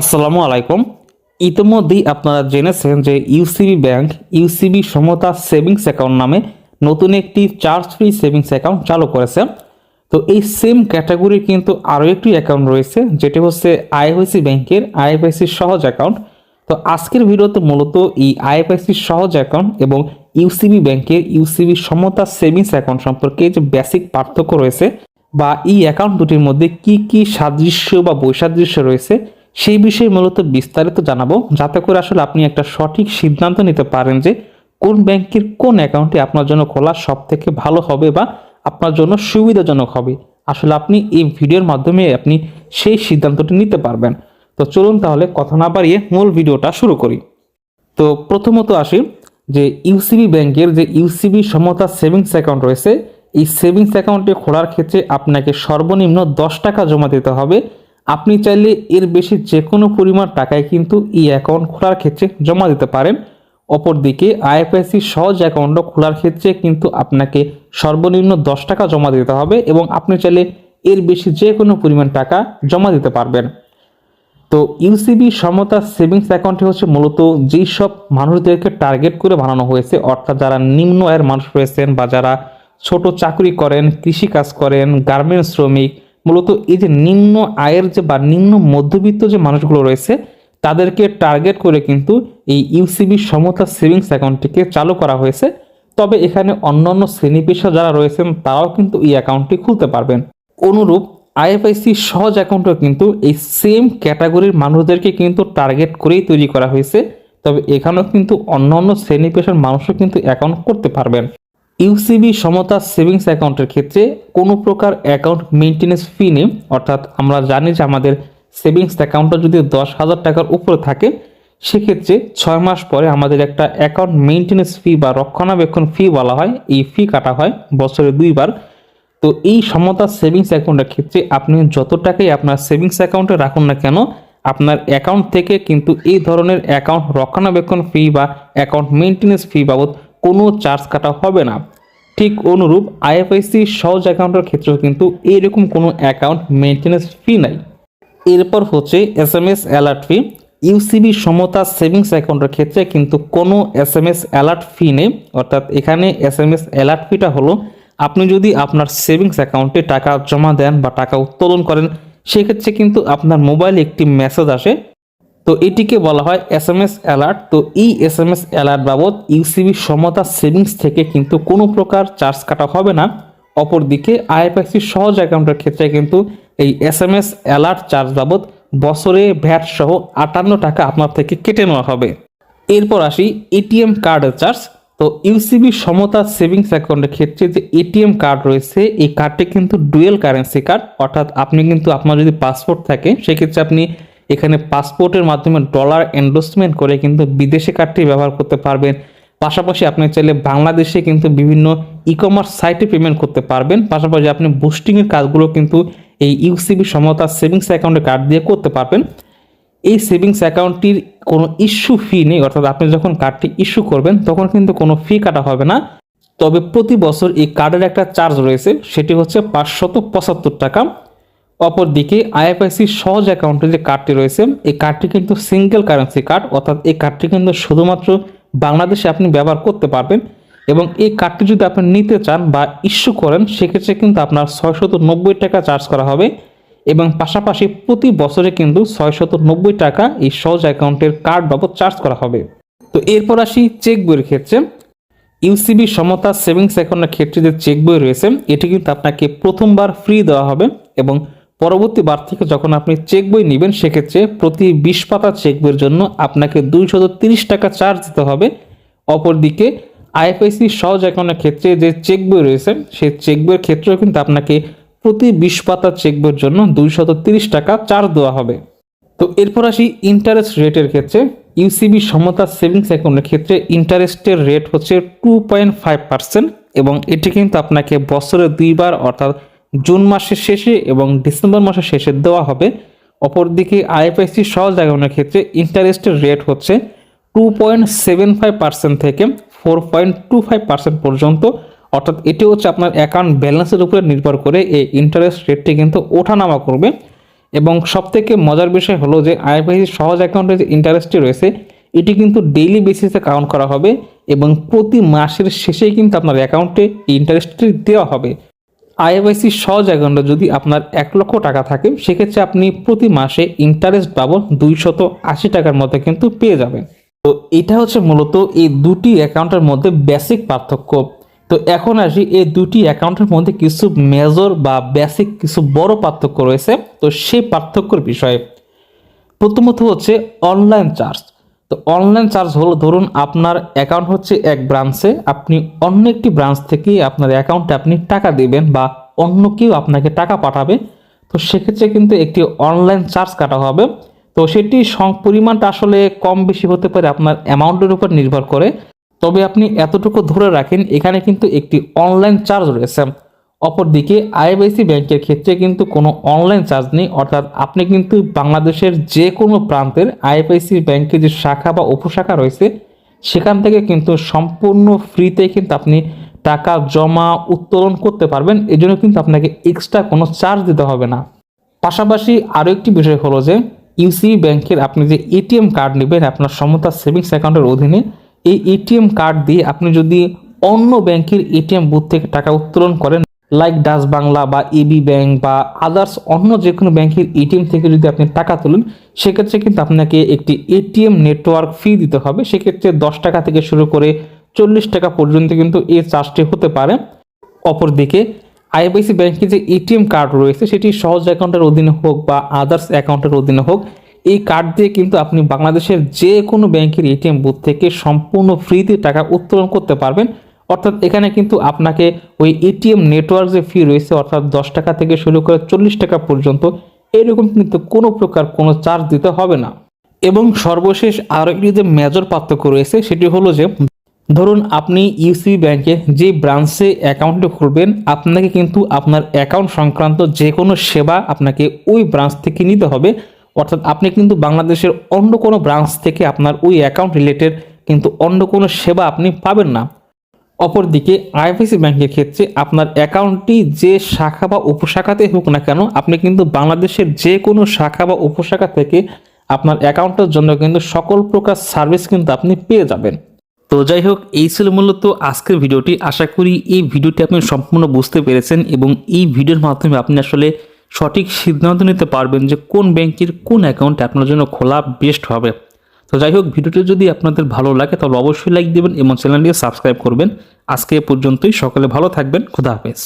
আসসালামু আলাইকুম। ইতিমধ্যেই আপনারা জেনেছেন যে UCB bank UCB Samata savings account নামে নতুন একটি চার্জ ফ্রি সেভিংস অ্যাকাউন্ট চালু করেছে। তো এই সেম ক্যাটাগরির কিন্তু আরও একটি অ্যাকাউন্ট রয়েছে, যেটি হচ্ছে আইএফআইসি ব্যাংকের আইএফআইসি সহজ অ্যাকাউন্ট। তো আজকের ভিডিওতে মূলত এই আইএফআইসি সহজ অ্যাকাউন্ট এবং ইউসিবি ব্যাংকের ইউসিবি সমতা সেভিংস অ্যাকাউন্ট সম্পর্কে যে বেসিক পার্থক্য রয়েছে বা এই অ্যাকাউন্ট দুটির মধ্যে কি কি সাদৃশ্য বা বৈসাদৃশ্য রয়েছে সেই বিষয়ে মূলত বিস্তারিত জানাব, যাতে করে আসলে আপনি একটা সঠিক সিদ্ধান্ত নিতে পারেন যে কোন ব্যাংকের কোন অ্যাকাউন্টটি আপনার জন্য খোলা সব থেকে ভালো হবে বা আপনার জন্য সুবিধাজনক হবে। আসলে আপনি এই ভিডিওর মাধ্যমে আপনি সেই সিদ্ধান্তটি নিতে পারবেন। তো চলুন তাহলে কথা না বাড়িয়ে মূল ভিডিওটা শুরু করি। তো প্রথমত আসি যে ইউসিবি ব্যাংকের যে ইউসিবি সমতা সেভিংস অ্যাকাউন্ট রয়েছে, এই সেভিংস অ্যাকাউন্টে খোলার ক্ষেত্রে আপনাকে সর্বনিম্ন দশ টাকা জমা দিতে হবে। আপনি চাইলে এর বেশি যে কোনো পরিমাণ টাকায় কিন্তু এই অ্যাকাউন্ট খোলার ক্ষেত্রে জমা দিতে পারেন। অপরদিকে আইএফআইসি সহজ অ্যাকাউন্টও খোলার ক্ষেত্রে কিন্তু আপনাকে সর্বনিম্ন দশ টাকা জমা দিতে হবে এবং আপনি চাইলে এর বেশি যে কোনো পরিমাণ টাকা জমা দিতে পারবেন। তো ইউসিবি সমতা সেভিংস অ্যাকাউন্টটি হচ্ছে মূলত যেই সব মানুষদেরকে টার্গেট করে বানানো হয়েছে, অর্থাৎ যারা নিম্ন আয়ের মানুষ রয়েছেন বা যারা ছোট চাকরি করেন কৃষি কাজ করেন গার্মেন্টস শ্রমিক মূলত এই যে নিম্ন আয়ের যে বা নিম্ন মধ্যবিত্ত যে মানুষগুলো রয়েছে, তাদেরকে টার্গেট করে কিন্তু এই ইউসিবি সমতা সেভিংস অ্যাকাউন্টটিকে চালু করা হয়েছে। তবে এখানে অন্যান্য শ্রেণি পেশা যারা রয়েছেন, তারাও কিন্তু এই অ্যাকাউন্টটি খুলতে পারবেন। অনুরূপ আইএফআইসি সহজ অ্যাকাউন্টও কিন্তু এই সেম ক্যাটাগরির মানুষদেরকে কিন্তু টার্গেট করেই তৈরি করা হয়েছে। তবে এখানেও কিন্তু অন্যান্য শ্রেণি পেশার মানুষও কিন্তু অ্যাকাউন্ট করতে পারবেন। ইউসিবি সমতা সেভিংস অ্যাকাউন্টের ক্ষেত্রে কোনো প্রকার অ্যাকাউন্ট মেনটেন্যান্স ফি নেই, অর্থাৎ আমরা জানি যে আমাদের সেভিংস অ্যাকাউন্টটা যদি দশ হাজার টাকার উপরে থাকে, সেক্ষেত্রে ছয় মাস পরে আমাদের একটা অ্যাকাউন্ট মেনটেন্যান্স ফি বা রক্ষণাবেক্ষণ ফি বলা হয়, এই ফি কাটা হয় বছরে দুইবার। তো এই সমতা সেভিংস অ্যাকাউন্টের ক্ষেত্রে আপনি যত টাকাই আপনার সেভিংস অ্যাকাউন্টে রাখুন না কেন, আপনার অ্যাকাউন্ট থেকে কিন্তু এই ধরনের অ্যাকাউন্ট রক্ষণাবেক্ষণ ফি বা অ্যাকাউন্ট মেনটেন্যান্স ফি বাবদ কোনো চার্জ কাটা হবে না। ঠিক অনুরূপ আইএফআইসি সহজ অ্যাকাউন্টের ক্ষেত্রেও কিন্তু এইরকম কোনো অ্যাকাউন্ট মেনটেন্যান্স ফি নাই। এরপর হচ্ছে S M S alert fee UCB Samata savings অ্যাকাউন্টের ক্ষেত্রে কিন্তু কোনো S M S alert fee নেই। অর্থাৎ এখানে এস এম এস অ্যালার্ট ফিটা হলো, আপনি যদি আপনার সেভিংস অ্যাকাউন্টে টাকা জমা দেন বা টাকা উত্তোলন করেন, সেক্ষেত্রে কিন্তু আপনার মোবাইলে একটি মেসেজ আসে তো এটিকে বলা হয় এস এম এস অ্যালার্ট। তো এই এস এম এস অ্যালার্ট বাবদ ইউসিবি সমতা সেভিংস থেকে কিন্তু কোনো প্রকার চার্জ কাটা হবে না। অপরদিকে আইএফআইসি সহজ অ্যাকাউন্টের ক্ষেত্রে কিন্তু এই S M S alert charge বাবদ বছরে ভ্যাট সহ আটান্ন টাকা আপনার থেকে কেটে নেওয়া হবে। এরপর আসি এটিএম কার্ডের চার্জ। তো ইউসিবি সমতা সেভিংস অ্যাকাউন্টের ক্ষেত্রে যে এটিএম কার্ড রয়েছে, এই কার্ডটি কিন্তু ডুয়েল কারেন্সি কার্ড। অর্থাৎ আপনি কিন্তু আপনার যদি পাসপোর্ট থাকে, সেক্ষেত্রে আপনি এখানে পাসপোর্টের মাধ্যমে ডলার এন্ডোসমেন্ট করে কিন্তু বিদেশে কার্ডটি ব্যবহার করতে পারবেন। পাশাপাশি আপনি চাইলে বাংলাদেশে কিন্তু বিভিন্ন ই কমার্স সাইটে পেমেন্ট করতে পারবেন। পাশাপাশি আপনি বুস্টিংয়ের কাজগুলো কিন্তু এই ইউসিবি সমতা সেভিংস অ্যাকাউন্টের কার্ড দিয়ে করতে পারবেন। এই সেভিংস অ্যাকাউন্টটির কোনো ইস্যু ফি নেই, অর্থাৎ আপনি যখন কার্ডটি ইস্যু করবেন, তখন কিন্তু কোনো ফি কাটা হবে না। তবে প্রতি বছর এই কার্ডের একটা চার্জ রয়েছে, সেটি হচ্ছে পাঁচশত পঁচাত্তর টাকা। অপরদিকে আইএফআইসি সহজ অ্যাকাউন্টে যে কার্ডটি রয়েছে, এই কার্ডটি কিন্তু সিঙ্গেল কারেন্সি কার্ড অর্থাৎ এই কার্ডটি কিন্তু শুধুমাত্র বাংলাদেশে আপনি ব্যবহার করতে পারবেন এবং এই কার্ডটি যদি আপনি নিতে চান বা ইস্যু করেন, সেক্ষেত্রে কিন্তু আপনার ছয়শত নব্বই টাকা চার্জ করা হবে এবং পাশাপাশি প্রতি বছরে কিন্তু ছয়শত নব্বই টাকা এই সহজ অ্যাকাউন্টের কার্ড বাবদ চার্জ করা হবে। তো এরপর আসি চেক বইয়ের ক্ষেত্রে। ইউসিবি সমতা সেভিংস অ্যাকাউন্টের ক্ষেত্রে যে চেক বই রয়েছে, এটি কিন্তু আপনাকে প্রথমবার ফ্রি দেওয়া হবে এবং পরবর্তী বার থেকে যখন আপনি চেক বই নেবেন, সেক্ষেত্রে প্রতি বিশ পাতা চেক বইয়ের জন্য আপনাকে দুইশত তিরিশ টাকা চার্জ দিতে হবে। অপরদিকে আইএফআইসি সহজ অ্যাকাউন্টের ক্ষেত্রে যে চেক বই রয়েছে, সেই চেক বইয়ের ক্ষেত্রেও কিন্তু আপনাকে প্রতি বিশ পাতা চেক বইয়ের জন্য দুইশত তিরিশ টাকা চার্জ দেওয়া হবে। তো এরপর আসি ইন্টারেস্ট রেটের ক্ষেত্রে। ইউসিবি সমতা সেভিংস অ্যাকাউন্টের ক্ষেত্রে ইন্টারেস্টের রেট হচ্ছে টু পয়েন্ট ফাইভ পার্সেন্ট এবং এটি কিন্তু আপনাকে বছরে দুইবার অর্থাৎ জুন মাসের শেষে এবং ডিসেম্বর মাসের শেষে দেওয়া হবে। অপরদিকে আইএফআইসি সহজ অ্যাকাউন্টের ক্ষেত্রে ইন্টারেস্টের রেট হচ্ছে two point seven five percent থেকে four point two five percent পর্যন্ত। অর্থাৎ এটি হচ্ছে আপনার অ্যাকাউন্ট ব্যালেন্সের উপরে নির্ভর করে এই ইন্টারেস্ট রেটটি কিন্তু ওঠানামা করবে। এবং সবথেকে মজার বিষয় হলো যে আইএফআইসি সহজ অ্যাকাউন্টের যে ইন্টারেস্টটি রয়েছে, এটি কিন্তু ডেইলি বেসিসে কাউন্ট করা হবে এবং প্রতি মাসের শেষেই কিন্তু আপনার অ্যাকাউন্টে ইন্টারেস্টটি দেওয়া হবে। আইএফআইসি সহজ অ্যাকাউন্টে যদি আপনার এক লক্ষ টাকা থাকে, সেক্ষেত্রে আপনি প্রতি মাসে ইন্টারেস্ট পাবো দুইশত আশি টাকার মধ্যে কিন্তু পেয়ে যাবেন। তো এটা হচ্ছে মূলত এই দুটি অ্যাকাউন্টের মধ্যে বেসিক পার্থক্য। তো এখন আসি এই দুটি অ্যাকাউন্টের মধ্যে কিছু মেজর বা বেসিক কিছু বড় পার্থক্য রয়েছে। তো সেই পার্থক্যর বিষয়ে। প্রথমত হচ্ছে অনলাইন চার্জ তো অনলাইন চার্জ হলো ধরুন আপনার অ্যাকাউন্ট হচ্ছে এক ব্রাঞ্চে আপনি অন্য একটি ব্রাঞ্চ থেকে আপনার অ্যাকাউন্টে আপনি টাকা দিবেন বা অন্য কেউ আপনাকে টাকা পাঠাবে, তো সেক্ষেত্রে কিন্তু একটি অনলাইন চার্জ কাটা হবে। তো সেটি পরিমাণটা আসলে কম বেশি হতে পারে আপনার অ্যামাউন্টের উপর নির্ভর করে। তবে আপনি এতটুকু ধরে রাখেন, এখানে কিন্তু একটি অনলাইন চার্জ রয়েছে। অপরদিকে আইএফআইসি ব্যাংকের ক্ষেত্রে কিন্তু কোনো অনলাইন চার্জ নেই, অর্থাৎ আপনি কিন্তু বাংলাদেশের যে কোনো প্রান্তের আইএফআইসি ব্যাংকের যে শাখা বা উপশাখা রয়েছে, সেখান থেকে কিন্তু সম্পূর্ণ ফ্রিতে কিন্তু আপনি টাকা জমা উত্তোলন করতে পারবেন। এই জন্য কিন্তু আপনাকে এক্সট্রা কোনো চার্জ দিতে হবে না। পাশাপাশি আরও একটি বিষয় হলো যে ইউসিবি ব্যাংকের আপনি যে এটিএম কার্ড নেবেন আপনার সমতা সেভিংস অ্যাকাউন্টের অধীনে, এই এটিএম কার্ড দিয়ে আপনি যদি অন্য ব্যাংকের এটিএম বুথ থেকে টাকা উত্তোলন করেন লাইক ডাচ বাংলা বা এবি ব্যাংক বা আদার্স অন্য যে কোনো ব্যাংকের এটিএম থেকে যদি আপনি টাকা তোলেন, সেক্ষেত্রে কিন্তু আপনাকে একটি এটিএম নেটওয়ার্ক ফি দিতে হবে। সেক্ষেত্রে দশ টাকা থেকে শুরু করে চল্লিশ টাকা পর্যন্ত কিন্তু এই চার্জটি হতে পারে। অপরদিকে আইএফআইসি ব্যাংকে যে এটিএম কার্ড রয়েছে, সেটি সহজ অ্যাকাউন্টের অধীনে হোক বা আদার্স অ্যাকাউন্টের অধীনে হোক, এই কার্ড দিয়ে কিন্তু আপনি বাংলাদেশের যে কোনো ব্যাংকের এটিএম বুথ থেকে সম্পূর্ণ ফ্রিতে টাকা উত্তোলন করতে পারবেন। অর্থাৎ এখানে কিন্তু আপনাকে ওই এটিএম নেটওয়ার্ক যে ফি রয়েছে, অর্থাৎ দশ টাকা থেকে শুরু করে চল্লিশ টাকা পর্যন্ত, এরকম কিন্তু কোনো প্রকার কোনো চার্জ দিতে হবে না। এবং সর্বশেষ আরও একটি যে মেজর পার্থক্য রয়েছে, সেটি হলো যে, ধরুন আপনি ইউসিবি ব্যাংকে যে ব্রাঞ্চে অ্যাকাউন্টটি খুলবেন, আপনাকে কিন্তু আপনার অ্যাকাউন্ট সংক্রান্ত যে কোনো সেবা আপনাকে ওই ব্রাঞ্চ থেকে নিতে হবে। অর্থাৎ আপনি কিন্তু বাংলাদেশের অন্য কোনো ব্রাঞ্চ থেকে আপনার ওই অ্যাকাউন্ট রিলেটেড কিন্তু অন্য কোনো সেবা আপনি পাবেন না। অপরদিকে আইএফআইসি ব্যাংকের ক্ষেত্রে আপনার অ্যাকাউন্টটি যে শাখা বা উপশাখাতে হোক না কেন, আপনি কিন্তু বাংলাদেশের যে কোনো শাখা বা উপশাখা থেকে আপনার অ্যাকাউন্টের জন্য কিন্তু সকল প্রকার সার্ভিস কিন্তু আপনি পেয়ে যাবেন। তো যাই হোক, এই ছিল মূলত আজকের ভিডিওটি। আশা করি এই ভিডিওটি আপনি সম্পূর্ণ বুঝতে পেরেছেন এবং এই ভিডিওর মাধ্যমে আপনি আসলে সঠিক সিদ্ধান্ত নিতে পারবেন যে কোন ব্যাংকের কোন অ্যাকাউন্ট আপনার জন্য খোলা বেস্ট হবে। তো যাই হোক, ভিডিওটি যদি আপনাদের ভালো লাগে, তাহলে অবশ্যই লাইক দেবেন এবং চ্যানেলটিকে সাবস্ক্রাইব করবেন। আজকে পর্যন্তই, সকলে ভালো থাকবেন, খুদা হাফেজ।